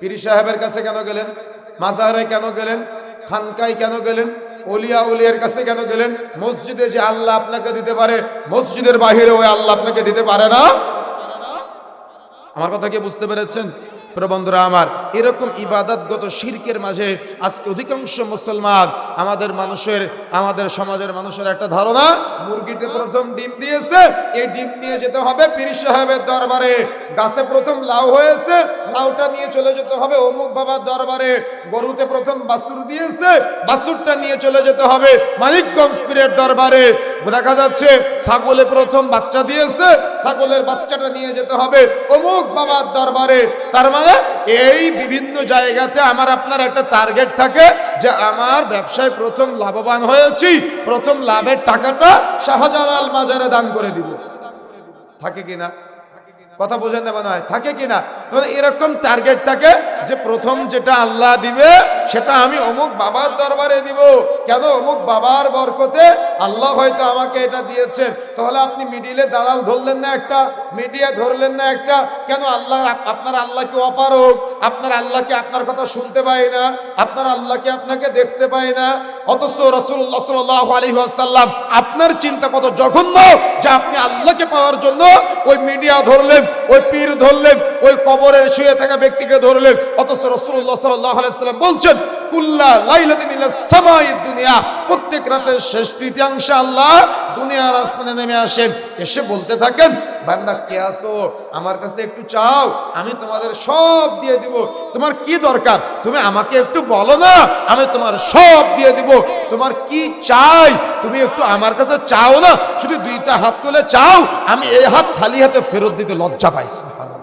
পীর সাহেবের কাছে কেন গেলেন? মাজারে কেন গেলেন? খানকায় কেন গেলেন? অলিয়া উলিয়ার কাছে কেন গেলেন? মসজিদে যে আল্লাহ আপনাকে দিতে পারে, মসজিদের বাহিরে ওই আল্লাহ আপনাকে দিতে পারে না? আমার কথা কি বুঝতে পেরেছেন? প্রবন্ধুরা আমার, এরকম ইবাদতগত শিরকের মাঝে আজকে অধিকাংশ মুসলমান আমাদের মানুষের, আমাদের সমাজের মানুষের একটা ধারণা মুরগিতে প্রথম ডিম দিয়েছে, এই ডিম নিয়ে যেতে হবে পীর সাহেবের দরবারে। গাছে প্রথম লাউ হয়েছে, লাউটা নিয়ে চলে যেতে হবে অমুক বাবার দরবারে। গরুতে প্রথম বাছুর দিয়েছে, বাছুরটা নিয়ে চলে যেতে হবে মানিকগঞ্জ পীরের দরবারে। দেখা যাচ্ছে ছাগলে প্রথম বাচ্চা দিয়েছে, ছাগলের বাচ্চাটা নিয়ে যেতে হবে অমুক বাবার দরবারে। তার মানে এই বিভিন্ন জায়গাতে আমার আপনার একটা টার্গেট থাকে যে আমার ব্যবসায় প্রথম লাভবান হয়েছি, প্রথম লাভের টাকাটা শাহজালাল বাজারে দান করে দিব। থাকে কিনা কথা বোঝেন না হয়? থাকে কি না? তখন এরকম টার্গেট থাকে যে প্রথম যেটা আল্লাহ দিবে, সেটা আমি অমুক বাবার দরবারে দিব। কেন? অমুক বাবার বরকতে আল্লাহ হয়তো আমাকে এটা দিয়েছেন। তাহলে আপনি মিডিলে দালাল ধরলেন না একটা? মিডিয়া ধরলেন না একটা? কেন আল্লাহ আপনার আল্লাহকে অপারক আপনার আল্লাহকে আপনার কথা শুনতে পায় না, আপনার আল্লাহকে আপনাকে দেখতে পায় না। অথচ রসুল্লাহ সাল্লাহ আলী আসাল্লাম আপনার চিন্তা কত জঘন্য যে আপনি আল্লাহকে পাওয়ার জন্য ওই মিডিয়া ধরলেন, ওই পীর ধরলেন, ওই কবরের শুয়ে থাকা ব্যক্তিকে ধরলেন। অথচ রসুল্লাহ সাল্লাহ আলাইসাল্লাম বলছেন কুল্লা সামাইদ দুনিয়া। প্রত্যেক রাতের শেষ তৃতীয়াংশে আল্লাহ দুনিয়ার আসমানে নেমে আসেন। এসে বলতে থাকেন, বান্দা, কে আসো আমার কাছে একটু চাও, আমি তোমাদের সব দিয়ে দিব। তোমার কি দরকার? তুমি আমাকে একটু বলো না, আমি তোমার সব দিয়ে দিব। তোমার কি চাই? তুমি একটু আমার কাছে চাও না? শুধু দুইটা হাত তুলে চাও, আমি এই হাত খালি হাতে ফেরত দিতে লজ্জা পাই, সুবহানাল্লাহ।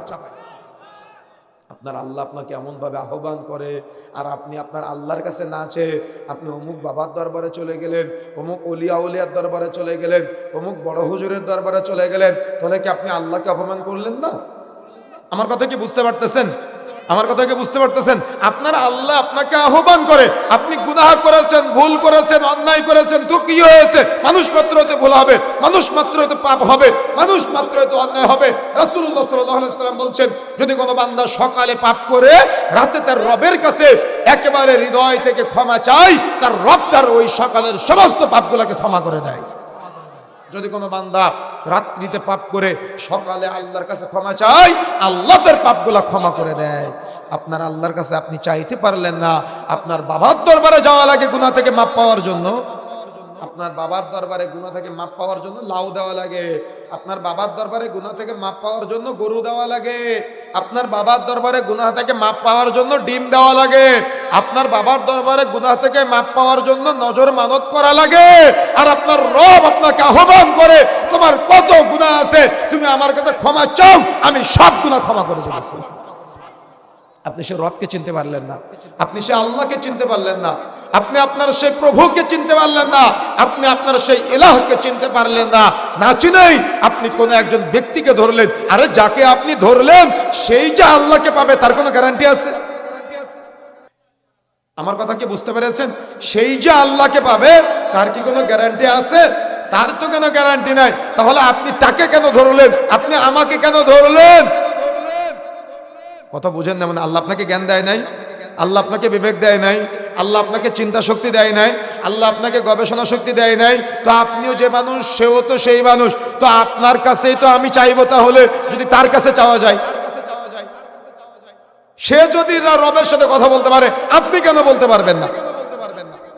আপনার আল্লাহ আপনাকে এমনভাবে আহ্বান করে। আর আপনি আপনার আল্লাহর কাছে না চেয়ে আপনি অমুক বাবার দরবারে চলে গেলেন, অমুক অলিয়া উলিয়ার দরবারে চলে গেলেন, অমুক বড় হুজুরের দরবারে চলে গেলেন। তাহলে কি আপনি আল্লাহকে অপমান করলেন না? আমার কথা কি বুঝতে পারতেছেন? আমার কথা কি বুঝতে পারতেছেন? আপনার আল্লাহ আপনাকে আহ্বান করে, আপনি গুনাহ করেছেন, ভুল করেছেন, অন্যায় করেছেন কি হয়েছে, মানুষ মাত্র হতে ভুল হবে, মানুষ মাত্র হতে পাপ হবে, মানুষ মাত্র হতে অন্যায় হবে। আলাইহি সাল্লাম বলছেন, যদি কোনো বান্দা সকালে পাপ করে, রাতে তার রবের কাছে একেবারে হৃদয় থেকে ক্ষমা চাই তার রব তার ওই সকালের সমস্ত পাপগুলোকে ক্ষমা করে দেয়। যদি কোনো বান্দা রাত্রিতে পাপ করে সকালে আল্লাহর কাছে ক্ষমা চাই, আল্লাহ তার পাপগুলা ক্ষমা করে দেয়। আপনার আল্লাহর কাছে আপনি চাইতে পারলেন না। আপনার বাবার দরবারে যাওয়া লাগে গুণা থেকে মাপ পাওয়ার জন্য। আপনার বাবার দরবারে গুনাহ থেকে মাপ পাওয়ার জন্য লাউ দেওয়া লাগে। আপনার বাবার দরবারে গুনাহ থেকে মাপ পাওয়ার জন্য গরু দেওয়া লাগে। আপনার বাবার দরবারে গুনাহ থেকে মাপ পাওয়ার জন্য ডিম দেওয়া লাগে। আপনার বাবার দরবারে গুনাহ থেকে মাপ পাওয়ার জন্য নজর মানত করা লাগে। আর আপনার রব আপনাকে আহ্বান করে, তোমার কত গুনাহ আছে? তুমি আমার কাছে ক্ষমা চাও, আমি সব গুনাহ ক্ষমা করে দেবো। আপনি সে রবকে চিনতে পারলেন না। আপনি সে আল্লাহকে চিনতে পারলেন না। আপনি আপনার সেই প্রভুকে চিনতে পারলেন না। আপনি আপনার সেই এলাহকে চিনতে পারলেন না। না চিনেই আপনি কোনো একজন ব্যক্তিকে ধরলেন। আরে যাকে আপনি ধরলেন, সেই যে আল্লাহকে পাবে, তার কোনো গ্যারান্টি আছে? আমার কথা কি বুঝতে পেরেছেন? সেই যে আল্লাহকে পাবে, তার কি কোনো গ্যারান্টি আছে? তার তো কোনো গ্যারান্টি নাই। তাহলে আপনি তাকে কেন ধরলেন? আপনি আমাকে কেন ধরলেন? কথা বুঝেন না মানে আল্লাহ আপনাকে জ্ঞান দেয় নাই, আল্লাহ আপনাকে বিবেক দেয় নাই, আল্লাহ আপনাকে চিন্তা শক্তি দেয় নাই, আল্লাহ আপনাকে গবেষণা শক্তি দেয় নাই, তো আপনিও যে মানুষ, সেও তো সেই মানুষ, তো আপনার কাছেই তো আমি চাইব তাহলে, যদি তার কাছে চাওয়া যায়। সে যদি রবের সাথে কথা বলতে পারে, আপনি কেন বলতে পারবেন না?